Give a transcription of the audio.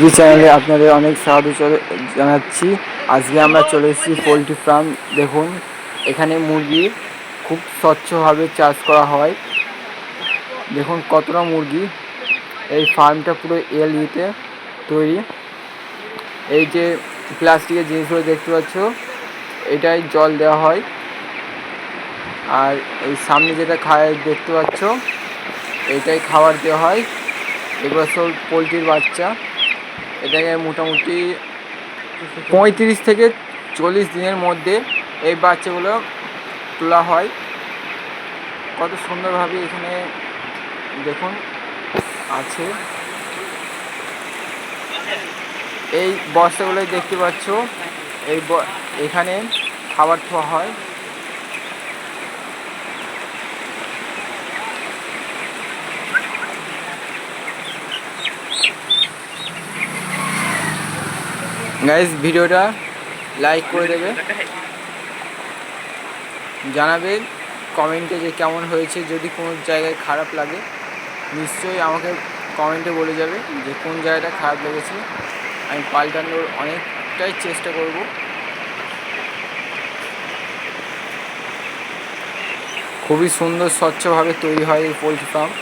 SB চ্যানেলে আপনাদের অনেক স্বাগত জানাচ্ছি। আজকে আমরা চলে এসেছি পোলট্রি ফার্ম। দেখুন, এখানে মুরগি খুব স্বচ্ছভাবে চাষ করা হয়। দেখুন কতটা মুরগি। এই ফার্মটা পুরো এল ইতে তৈরি। এই যে প্লাস্টিকের জিনিসগুলো দেখতে পাচ্ছ, এটাই জল দেওয়া হয়। আর এই সামনে যেটা খায় দেখতে পাচ্ছ, এটাই খাবার দেওয়া হয়। এগুলো সব পোলট্রির বাচ্চা। এটাকে মোটামুটি পঁয়ত্রিশ থেকে চল্লিশ দিনের মধ্যে এই বাচ্চাগুলো তোলা হয়। কত সুন্দরভাবে এখানে দেখুন আছে। এই বস্তাগুলোই দেখতে পাচ্ছ, এই এখানে খাবার থোয়া হয়। গাইজ ভিডিওটা লাইক করে দেবে। জানাবে কমেন্টে যে কেমন হয়েছে, যদি কোনো জায়গায় খারাপ লাগে, নিশ্চয়ই আমাকে কমেন্টে বলে যাবে যে কোন জায়গাটা খারাপ লেগেছে। আমি পাল্টানোর অনেকটাই চেষ্টা করব। খুবই সুন্দর, স্বচ্ছভাবে তৈরি হয় এই পোলট্রি ফার্ম